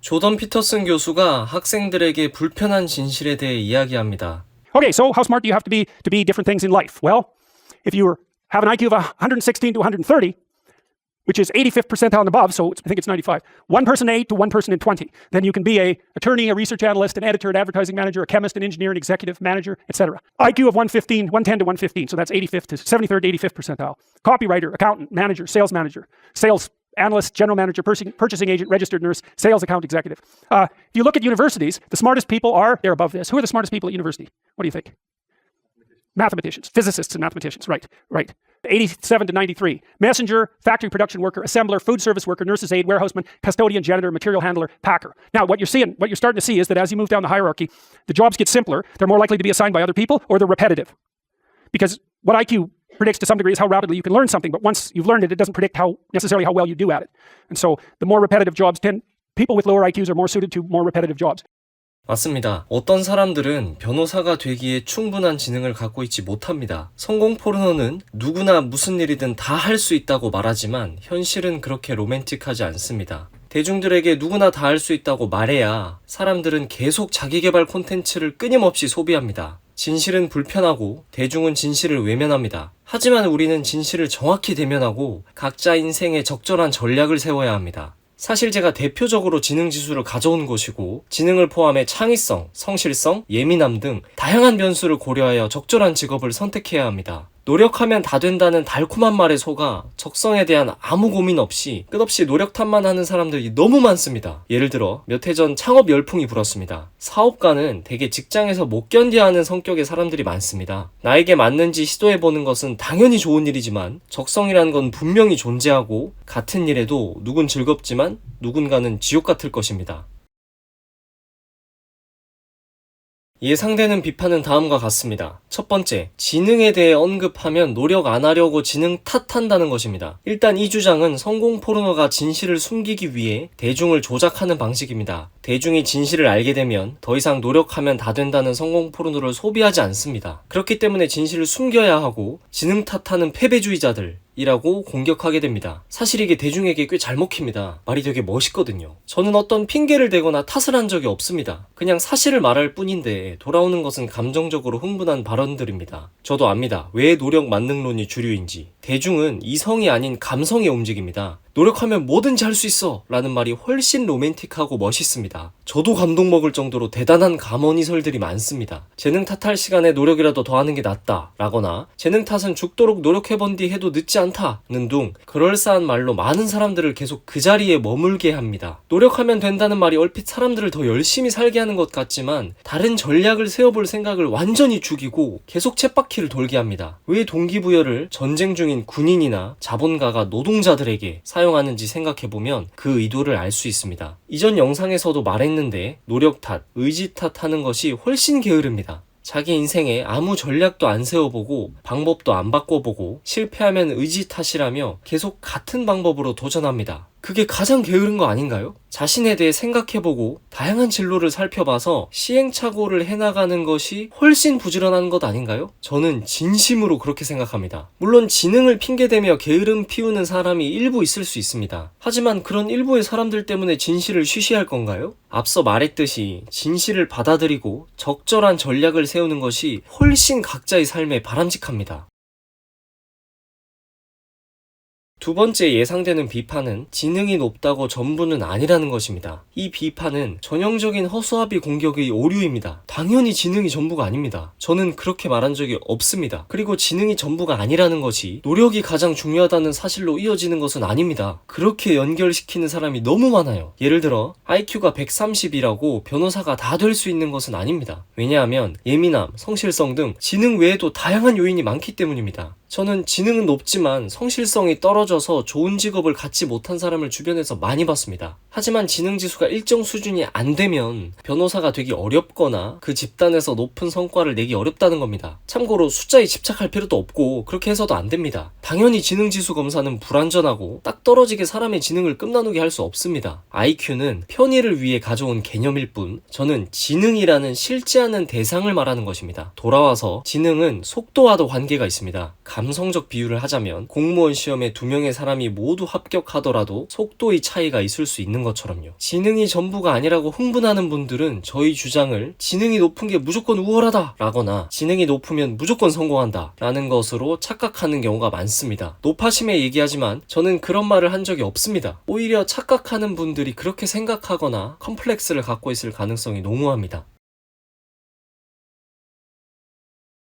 조던 피터슨 교수가 학생들에게 불편한 진실에 대해 이야기합니다. Okay, so how smart do you have to be to be different things in life? Well, if you were, have an IQ of 116 to 130, which is 85th percentile and above, so it's- I think it's 95, one person in 8 to one person in 20, then you can be a attorney, a research analyst, an editor, an advertising manager, a chemist, an engineer, an executive manager, etc. IQ of 115, 110 to 115, so that's 85th to 73rd to 85th percentile. Copywriter, accountant, manager, sales manager, sales analyst, general manager, purchasing, agent, registered nurse, sales account executive. Uh, if you look at universities, the smartest people are, they're above this. Who are the smartest people at university? What do you think? Mathematicians, physicists and mathematicians, right, right. 87 to 93. Messenger, factory production worker, assembler, food service worker, nurse's aide, warehouseman, custodian, janitor, material handler, packer. Now, what you're seeing, what you're starting to see is that as you move down the hierarchy, the jobs get simpler. They're more likely to be assigned by other people or they're repetitive. Because what IQ predicts to some degree is how rapidly you can learn something, but once you've learned it, it doesn't predict how necessarily how well you do at it. And so the more repetitive jobs tend, people with lower IQs are more suited to more repetitive jobs. 맞습니다. 어떤 사람들은 변호사가 되기에 충분한 지능을 갖고 있지 못합니다. 성공 포르노는 누구나 무슨 일이든 다 할 수 있다고 말하지만 현실은 그렇게 로맨틱하지 않습니다. 대중들에게 누구나 다 할 수 있다고 말해야 사람들은 계속 자기개발 콘텐츠를 끊임없이 소비합니다. 진실은 불편하고 대중은 진실을 외면합니다. 하지만 우리는 진실을 정확히 대면하고 각자 인생에 적절한 전략을 세워야 합니다. 사실 제가 대표적으로 지능 지수를 가져온 것이고 지능을 포함해 창의성, 성실성, 예민함 등 다양한 변수를 고려하여 적절한 직업을 선택해야 합니다. 노력하면 다 된다는 달콤한 말에 속아 적성에 대한 아무 고민 없이 끝없이 노력 탓만 하는 사람들이 너무 많습니다. 예를 들어 몇 해 전 창업 열풍이 불었습니다. 사업가는 대개 직장에서 못 견뎌야 하는 성격의 사람들이 많습니다. 나에게 맞는지 시도해보는 것은 당연히 좋은 일이지만 적성이라는 건 분명히 존재하고 같은 일에도 누군 즐겁지만 누군가는 지옥 같을 것입니다. 예상되는 비판은 다음과 같습니다. 첫 번째, 지능에 대해 언급하면 노력 안 하려고 지능 탓한다는 것입니다. 일단 이 주장은 성공 포르노가 진실을 숨기기 위해 대중을 조작하는 방식입니다. 대중이 진실을 알게 되면 더 이상 노력하면 다 된다는 성공 포르노를 소비하지 않습니다. 그렇기 때문에 진실을 숨겨야 하고 지능 탓하는 패배주의자들, 이라고 공격하게 됩니다. 사실 이게 대중에게 꽤 잘 먹힙니다. 말이 되게 멋있거든요. 저는 어떤 핑계를 대거나 탓을 한 적이 없습니다. 그냥 사실을 말할 뿐인데 돌아오는 것은 감정적으로 흥분한 발언들입니다. 저도 압니다. 왜 노력 만능론이 주류인지. 대중은 이성이 아닌 감성에 움직입니다. 노력하면 뭐든지 할 수 있어! 라는 말이 훨씬 로맨틱하고 멋있습니다. 저도 감동 먹을 정도로 대단한 감언이설들이 많습니다. 재능 탓할 시간에 노력이라도 더 하는 게 낫다. 라거나 재능 탓은 죽도록 노력해본 뒤 해도 늦지 않다는 둥 그럴싸한 말로 많은 사람들을 계속 그 자리에 머물게 합니다. 노력하면 된다는 말이 얼핏 사람들을 더 열심히 살게 하는 것 같지만 다른 전략을 세워볼 생각을 완전히 죽이고 계속 쳇바퀴를 돌게 합니다. 왜 동기부여를 전쟁 중인 군인이나 자본가가 노동자들에게 사용하는지 생각해보면 그 의도를 알 수 있습니다. 이전 영상에서도 말했는데 노력 탓, 의지 탓 하는 것이 훨씬 게으릅니다. 자기 인생에 아무 전략도 안 세워보고 방법도 안 바꿔보고 실패하면 의지 탓이라며 계속 같은 방법으로 도전합니다. 그게 가장 게으른 거 아닌가요? 자신에 대해 생각해보고 다양한 진로를 살펴봐서 시행착오를 해나가는 것이 훨씬 부지런한 것 아닌가요? 저는 진심으로 그렇게 생각합니다. 물론 지능을 핑계대며 게으름 피우는 사람이 일부 있을 수 있습니다. 하지만 그런 일부의 사람들 때문에 진실을 쉬쉬할 건가요? 앞서 말했듯이 진실을 받아들이고 적절한 전략을 세우는 것이 훨씬 각자의 삶에 바람직합니다. 두 번째 예상되는 비판은 지능이 높다고 전부는 아니라는 것입니다. 이 비판은 전형적인 허수아비 공격의 오류입니다. 당연히 지능이 전부가 아닙니다. 저는 그렇게 말한 적이 없습니다. 그리고 지능이 전부가 아니라는 것이 노력이 가장 중요하다는 사실로 이어지는 것은 아닙니다. 그렇게 연결시키는 사람이 너무 많아요. 예를 들어 IQ가 130이라고 변호사가 다 될 수 있는 것은 아닙니다. 왜냐하면 예민함, 성실성 등 지능 외에도 다양한 요인이 많기 때문입니다. 저는 지능은 높지만 성실성이 떨어져서 좋은 직업을 갖지 못한 사람을 주변에서 많이 봤습니다. 하지만 지능 지수가 일정 수준이 안 되면 변호사가 되기 어렵거나 그 집단에서 높은 성과를 내기 어렵다는 겁니다. 참고로 숫자에 집착할 필요도 없고 그렇게 해서도 안 됩니다. 당연히 지능 지수 검사는 불완전하고 딱 떨어지게 사람의 지능을 끝나누게 할 수 없습니다. IQ는 편의를 위해 가져온 개념일 뿐 저는 지능이라는 실제 하는 대상을 말하는 것입니다. 돌아와서 지능은 속도와도 관계가 있습니다. 감성적 비유를 하자면 공무원 시험에 두 명의 사람이 모두 합격하더라도 속도의 차이가 있을 수 있는 것처럼요. 지능이 전부가 아니라고 흥분하는 분들은 저희 주장을 지능이 높은 게 무조건 우월하다 라거나 지능이 높으면 무조건 성공한다 라는 것으로 착각하는 경우가 많습니다. 높아심에 얘기하지만 저는 그런 말을 한 적이 없습니다. 오히려 착각하는 분들이 그렇게 생각하거나 컴플렉스를 갖고 있을 가능성이 농후합니다.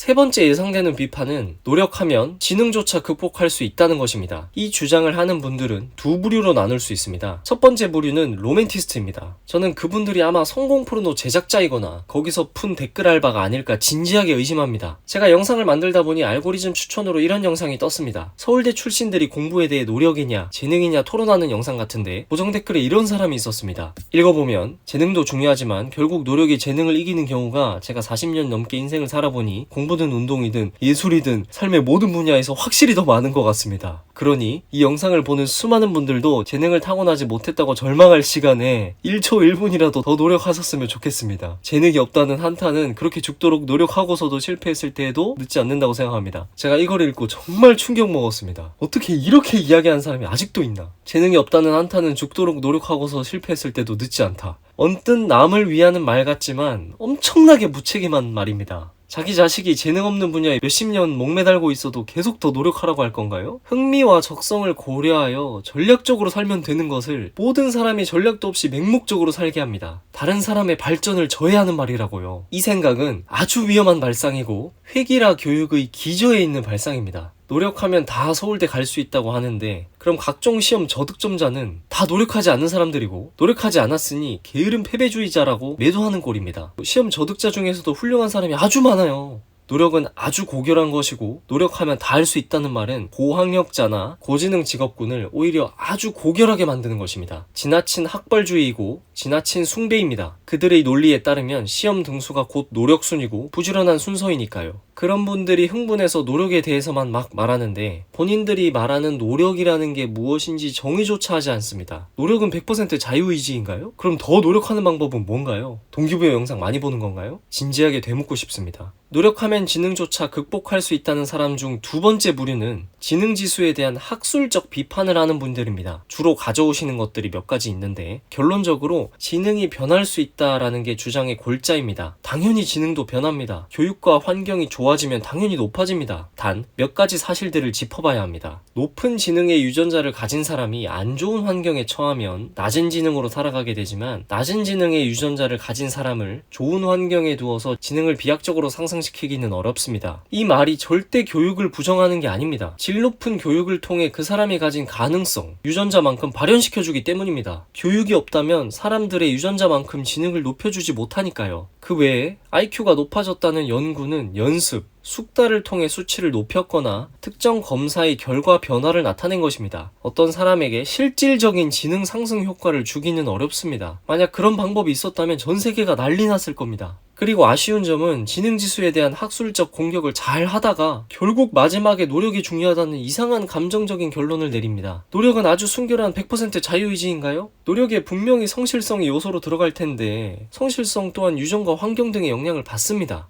세 번째 예상되는 비판은 노력하면 지능조차 극복할 수 있다는 것입니다. 이 주장을 하는 분들은 두 부류로 나눌 수 있습니다. 첫 번째 부류는 로맨티스트입니다. 저는 그분들이 아마 성공 포르노 제작자이거나 거기서 푼 댓글 알바가 아닐까 진지하게 의심합니다. 제가 영상을 만들다 보니 알고리즘 추천으로 이런 영상이 떴습니다. 서울대 출신들이 공부에 대해 노력이냐 재능이냐 토론하는 영상 같은데 고정 댓글에 이런 사람이 있었습니다. 읽어보면 재능도 중요하지만 결국 노력이 재능을 이기는 경우가 제가 40년 넘게 인생을 살아보니 공부 든 운동이든 예술이든 삶의 모든 분야에서 확실히 더 많은 것 같습니다. 그러니 이 영상을 보는 수많은 분들도 재능을 타고나지 못했다고 절망할 시간에 1초 1분이라도 더 노력하셨으면 좋겠습니다. 재능이 없다는 한타는 그렇게 죽도록 노력하고서도 실패했을 때에도 늦지 않는다고 생각합니다. 제가 이걸 읽고 정말 충격 먹었습니다. 어떻게 이렇게 이야기하는 사람이 아직도 있나? 재능이 없다는 한타는 죽도록 노력하고서 실패했을 때도 늦지 않다. 언뜻 남을 위하는 말 같지만 엄청나게 무책임한 말입니다. 자기 자식이 재능 없는 분야에 몇십 년 목매달고 있어도 계속 더 노력하라고 할 건가요? 흥미와 적성을 고려하여 전략적으로 살면 되는 것을 모든 사람이 전략도 없이 맹목적으로 살게 합니다. 다른 사람의 발전을 저해하는 말이라고요. 이 생각은 아주 위험한 발상이고 회기라 교육의 기저에 있는 발상입니다. 노력하면 다 서울대 갈 수 있다고 하는데 그럼 각종 시험 저득점자는 다 노력하지 않는 사람들이고 노력하지 않았으니 게으른 패배주의자라고 매도하는 꼴입니다. 시험 저득자 중에서도 훌륭한 사람이 아주 많아요. 노력은 아주 고결한 것이고 노력하면 다 할 수 있다는 말은 고학력자나 고지능 직업군을 오히려 아주 고결하게 만드는 것입니다. 지나친 학벌주의이고 지나친 숭배입니다. 그들의 논리에 따르면 시험 등수가 곧 노력순이고 부지런한 순서이니까요. 그런 분들이 흥분해서 노력에 대해서만 막 말하는데 본인들이 말하는 노력이라는 게 무엇인지 정의조차 하지 않습니다. 노력은 100% 자유의지인가요? 그럼 더 노력하는 방법은 뭔가요? 동기부여 영상 많이 보는 건가요? 진지하게 되묻고 싶습니다. 노력하면 지능조차 극복할 수 있다는 사람 중 두 번째 부류는 지능 지수에 대한 학술적 비판을 하는 분들입니다. 주로 가져오시는 것들이 몇 가지 있는데 결론적으로 지능이 변할 수 있다라는 게 주장의 골자입니다. 당연히 지능도 변합니다. 교육과 환경이 좋아지면 당연히 높아집니다. 단 몇 가지 사실들을 짚어봐야 합니다. 높은 지능의 유전자를 가진 사람이 안 좋은 환경에 처하면 낮은 지능으로 살아가게 되지만 낮은 지능의 유전자를 가진 사람을 좋은 환경에 두어서 지능을 비약적으로 상승시키기는 어렵습니다. 이 말이 절대 교육을 부정하는 게 아닙니다. 질 높은 교육을 통해 그 사람이 가진 가능성, 유전자만큼 발현시켜주기 때문입니다. 교육이 없다면 사람들의 유전자만큼 지능을 높여주지 못하니까요. 그 외에 IQ가 높아졌다는 연구는 연습, 숙달을 통해 수치를 높였거나 특정 검사의 결과 변화를 나타낸 것입니다. 어떤 사람에게 실질적인 지능 상승 효과를 주기는 어렵습니다. 만약 그런 방법이 있었다면 전 세계가 난리 났을 겁니다. 그리고 아쉬운 점은 지능 지수에 대한 학술적 공격을 잘 하다가 결국 마지막에 노력이 중요하다는 이상한 감정적인 결론을 내립니다. 노력은 아주 순결한 100% 자유의지인가요? 노력에 분명히 성실성이 요소로 들어갈 텐데 성실성 또한 유전과 환경 등의 영향을 받습니다.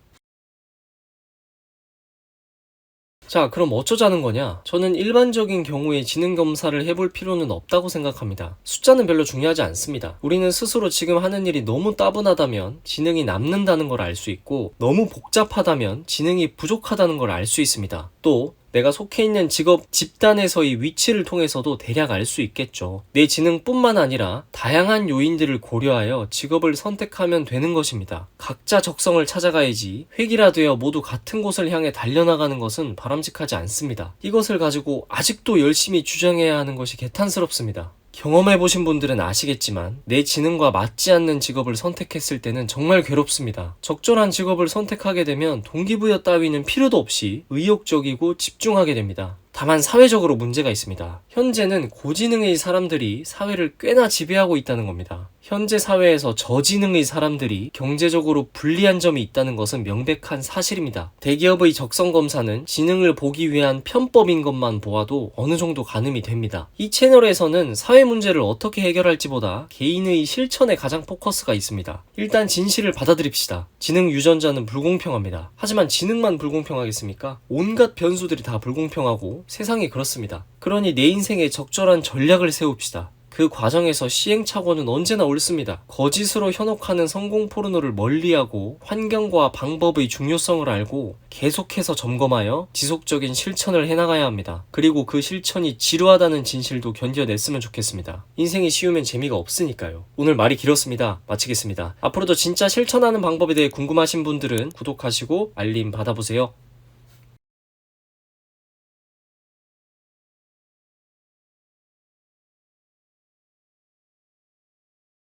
자, 그럼 어쩌자는 거냐? 저는 일반적인 경우에 지능 검사를 해볼 필요는 없다고 생각합니다. 숫자는 별로 중요하지 않습니다. 우리는 스스로 지금 하는 일이 너무 따분하다면 지능이 남는다는 걸 알 수 있고, 너무 복잡하다면 지능이 부족하다는 걸 알 수 있습니다. 또, 내가 속해 있는 직업 집단에서의 위치를 통해서도 대략 알 수 있겠죠. 내 지능뿐만 아니라 다양한 요인들을 고려하여 직업을 선택하면 되는 것입니다. 각자 적성을 찾아가야지 획일화 되어 모두 같은 곳을 향해 달려나가는 것은 바람직하지 않습니다. 이것을 가지고 아직도 열심히 주장해야 하는 것이 개탄스럽습니다. 경험해 보신 분들은 아시겠지만 내 지능과 맞지 않는 직업을 선택했을 때는 정말 괴롭습니다. 적절한 직업을 선택하게 되면 동기부여 따위는 필요도 없이 의욕적이고 집중하게 됩니다. 다만 사회적으로 문제가 있습니다. 현재는 고지능의 사람들이 사회를 꽤나 지배하고 있다는 겁니다. 현재 사회에서 저지능의 사람들이 경제적으로 불리한 점이 있다는 것은 명백한 사실입니다. 대기업의 적성 검사는 지능을 보기 위한 편법인 것만 보아도 어느 정도 가늠이 됩니다. 이 채널에서는 사회 문제를 어떻게 해결할지보다 개인의 실천에 가장 포커스가 있습니다. 일단 진실을 받아들입시다. 지능 유전자는 불공평합니다. 하지만 지능만 불공평하겠습니까? 온갖 변수들이 다 불공평하고 세상이 그렇습니다. 그러니 내 인생에 적절한 전략을 세웁시다. 그 과정에서 시행착오는 언제나 옳습니다. 거짓으로 현혹하는 성공 포르노를 멀리하고 환경과 방법의 중요성을 알고 계속해서 점검하여 지속적인 실천을 해나가야 합니다. 그리고 그 실천이 지루하다는 진실도 견뎌냈으면 좋겠습니다. 인생이 쉬우면 재미가 없으니까요. 오늘 말이 길었습니다. 마치겠습니다. 앞으로도 진짜 실천하는 방법에 대해 궁금하신 분들은 구독하시고 알림 받아보세요.